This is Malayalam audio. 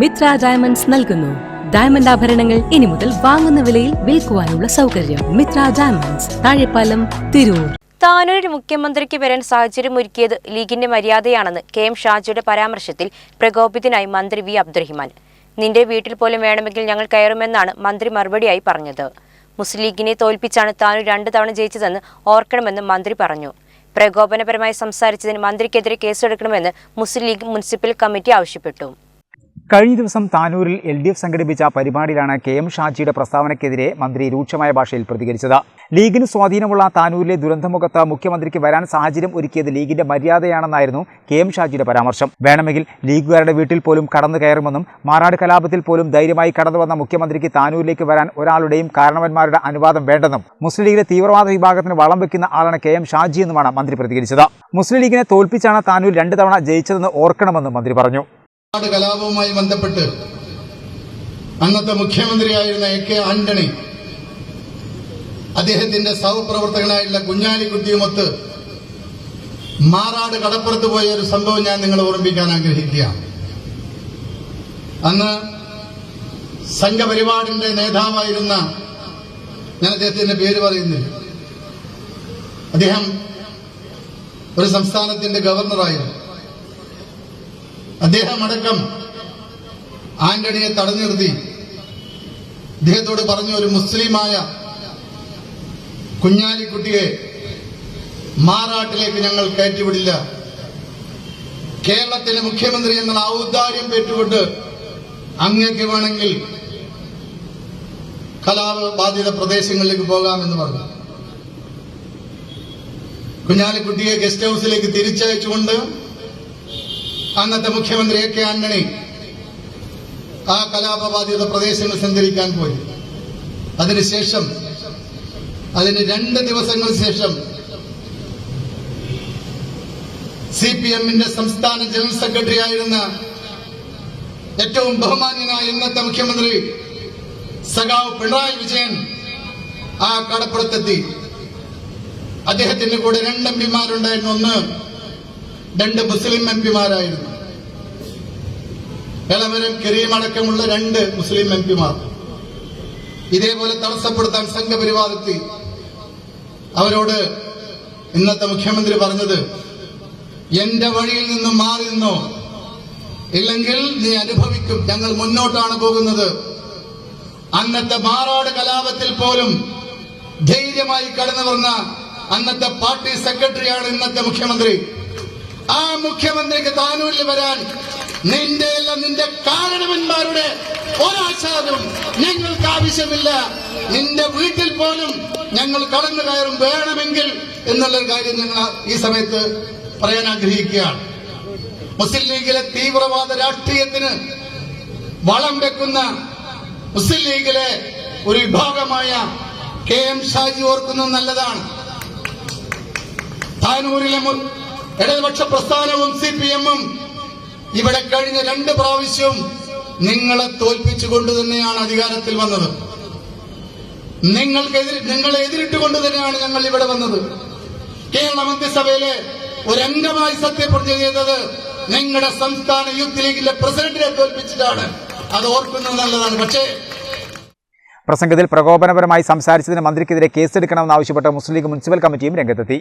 മിത്ര ഡയമണ്ട്സ് നൽകുന്നു. ഡയമണ്ട് ആഭരണങ്ങൾ ഇനി മുതൽ വാങ്ങുന്ന വിലയിൽ വിൽക്കുവാനുള്ള സൗകര്യം മിത്ര ഡയമണ്ട്സ് താഴെപ്പാലം തിരൂർ. താനൂരിൽ മുഖ്യമന്ത്രിക്ക് വരാൻ സാഹചര്യം ഒരുക്കിയത് ലീഗിന്റെ മര്യാദയാണെന്ന് കെ എം ഷാജിയുടെ പരാമർശത്തിൽ പ്രകോപിതനായി മന്ത്രി വി അബ്ദുറഹിമാൻ. നിന്റെ വീട്ടിൽ പോലും വേണമെങ്കിൽ ഞങ്ങൾ കയറുമെന്നാണ് മന്ത്രി മറുപടിയായി പറഞ്ഞത്. മുസ്ലിം ലീഗിനെ തോൽപ്പിച്ചാണ് താനൂർ രണ്ടു തവണ ജയിച്ചതെന്ന് ഓർക്കണമെന്ന് മന്ത്രി പറഞ്ഞു. പ്രകോപനപരമായി സംസാരിച്ചതിന് മന്ത്രിക്കെതിരെ കേസെടുക്കണമെന്ന് മുസ്ലിം ലീഗ് മുനിസിപ്പൽ കമ്മിറ്റി ആവശ്യപ്പെട്ടു. കഴിഞ്ഞ ദിവസം താനൂരിൽ എൽ ഡി എഫ് സംഘടിപ്പിച്ച പരിപാടിയിലാണ് കെ എം ഷാജിയുടെ പ്രസ്താവനയ്ക്കെതിരെ മന്ത്രി രൂക്ഷമായ ഭാഷയിൽ പ്രതികരിച്ചത്. ലീഗിന് സ്വാധീനമുള്ള താനൂരിലെ ദുരന്തമുഖത്ത് മുഖ്യമന്ത്രിക്ക് വരാൻ സാഹചര്യം ഒരുക്കിയത് ലീഗിന്റെ മര്യാദയാണെന്നായിരുന്നു കെ എം ഷാജിയുടെ പരാമർശം. വേണമെങ്കിൽ ലീഗുകാരുടെ വീട്ടിൽ പോലും കടന്നു കയറുമെന്നും മാറാട് കലാപത്തിൽ പോലും ധൈര്യമായി കടന്നു വന്ന മുഖ്യമന്ത്രിക്ക് താനൂരിലേക്ക് വരാൻ ഒരാളുടെയും കാരണവന്മാരുടെ അനുവാദം വേണ്ടെന്നും മുസ്ലിം ലീഗിലെ തീവ്രവാദ വിഭാഗത്തിന് വളം വെക്കുന്ന ആളാണ് കെ എം ഷാജി എന്നുമാണ് മന്ത്രി പ്രതികരിച്ചത്. മുസ്ലിം ലീഗിനെ തോൽപ്പിച്ചാണ് താനൂർ രണ്ട് തവണ ജയിച്ചതെന്ന് ഓർക്കണമെന്നും മന്ത്രി പറഞ്ഞു. നാട് കലാപവുമായി ബന്ധപ്പെട്ട് അന്നത്തെ മുഖ്യമന്ത്രിയായിരുന്ന എ കെ ആന്റണി അദ്ദേഹത്തിന്റെ സഹപ്രവർത്തകനായിട്ടുള്ള കുഞ്ഞാലിക്കുട്ടിയുമൊത്ത് മാറാട് കടപ്പുറത്ത് പോയ ഒരു സംഭവം ഞാൻ നിങ്ങളെ ഓർമ്മിക്കാൻ ആഗ്രഹിക്കുകയാണ് അന്ന് സംഘപരിപാടിന്റെ നേതാവായിരുന്ന ഞാൻ അദ്ദേഹത്തിന്റെ പേര് പറയുന്നില്ല. അദ്ദേഹം ഒരു സംസ്ഥാനത്തിന്റെ ഗവർണറായിരുന്നു. അദ്ദേഹം അടക്കം ആന്റണിയെ തടഞ്ഞു നിർത്തി അദ്ദേഹത്തോട് പറഞ്ഞു ഒരു മുസ്ലിമായ കുഞ്ഞാലിക്കുട്ടിയെ മാറാട്ടിലേക്ക് ഞങ്ങൾ കയറ്റിവിടില്ല. കേരളത്തിലെ മുഖ്യമന്ത്രി ഞങ്ങൾ ഔദാര്യം പേറ്റുകൊണ്ട് അങ്ങേക്ക് വേണമെങ്കിൽ കലാപ ബാധിത പ്രദേശങ്ങളിലേക്ക് പോകാമെന്ന് പറഞ്ഞു. കുഞ്ഞാലിക്കുട്ടിയെ ഗസ്റ്റ് ഹൗസിലേക്ക് തിരിച്ചയച്ചുകൊണ്ട് അന്നത്തെ മുഖ്യമന്ത്രി എ കെ ആന്റണി ആ കലാപബാധിത പ്രദേശങ്ങൾ സഞ്ചരിക്കാൻ പോയി. അതിനുശേഷം അതിന് രണ്ട് ദിവസങ്ങൾ ശേഷം സി പി എമ്മിന്റെ സംസ്ഥാന ജനറൽ സെക്രട്ടറി ആയിരുന്ന ഏറ്റവും ബഹുമാന്യനായ ഇന്നത്തെ മുഖ്യമന്ത്രി സഖാവ് പിണറായി വിജയൻ ആ കടപ്പുറത്തെത്തി. അദ്ദേഹത്തിന്റെ കൂടെ രണ്ട് പിമാരുണ്ടായിരുന്നു. ഒന്ന് രണ്ട് മുസ്ലിം എം പിമാരായിരുന്നു. ഇളവരം കരീം അടക്കമുള്ള രണ്ട് മുസ്ലിം എം പിമാർ. ഇതേപോലെ തടസ്സപ്പെടുത്താൻ സംഘപരിവാരത്തി അവരോട് ഇന്നത്തെ മുഖ്യമന്ത്രി പറഞ്ഞത് എന്റെ വഴിയിൽ നിന്നും മാറി നിന്നോ? ഇല്ലെങ്കിൽ നീ അനുഭവിക്കും. ഞങ്ങൾ മുന്നോട്ടാണ് പോകുന്നത്. അന്നത്തെ മാറാട് കലാപത്തിൽ പോലും ധൈര്യമായി കടന്നു വന്ന അന്നത്തെ പാർട്ടി സെക്രട്ടറിയാണ് ഇന്നത്തെ മുഖ്യമന്ത്രി. ആ മുഖ്യമന്ത്രിക്ക് താനൂരിൽ വരാൻ നിന്റെ നിന്റെ കാരണവന്മാരുടെ ഒരാശാദവും ഞങ്ങൾക്ക് ആവശ്യമില്ല. നിന്റെ വീട്ടിൽ പോലും ഞങ്ങൾ കടന്നു കയറും വേണമെങ്കിൽ എന്നുള്ളൊരു കാര്യം ഞങ്ങൾ ഈ സമയത്ത് പറയാൻ ആഗ്രഹിക്കുകയാണ്. മുസ്ലിം ലീഗിലെ തീവ്രവാദ രാഷ്ട്രീയത്തിന് വളം വെക്കുന്ന മുസ്ലിം ലീഗിലെ ഒരു വിഭാഗമായ കെ എം ഷാജി ഓർക്കുന്നത് നല്ലതാണ്. താനൂരിലെ ഇടതുപക്ഷ പ്രസ്ഥാനവും സി പി എമ്മും ഇവിടെ കഴിഞ്ഞ രണ്ട് പ്രാവശ്യവും നിങ്ങളെ തോൽപ്പിച്ചുകൊണ്ട് തന്നെയാണ് അധികാരത്തിൽ വന്നത്. നിങ്ങൾക്കെതിരെ നിങ്ങളെ എതിരിട്ടുകൊണ്ട് തന്നെയാണ് ഞങ്ങൾ ഇവിടെ വന്നത്. കേരള മന്ത്രിസഭയിലെ അംഗമായി സത്യപ്രതിജ്ഞ ചെയ്തത് നിങ്ങളുടെ സംസ്ഥാന യൂത്ത് ലീഗിലെ പ്രസിഡന്റിനെ തോൽപ്പിച്ചിട്ടാണ്. അത് ഓർക്കുന്നത് നല്ലതാണ്. പക്ഷേ പ്രസംഗത്തിൽ പ്രകോപനപരമായി സംസാരിച്ചതിന് മന്ത്രിക്കെതിരെ കേസെടുക്കണമെന്നാവശ്യപ്പെട്ട് മുസ്ലിം ലീഗ് മുനിസിപ്പൽ കമ്മിറ്റിയും രംഗത്തെത്തി.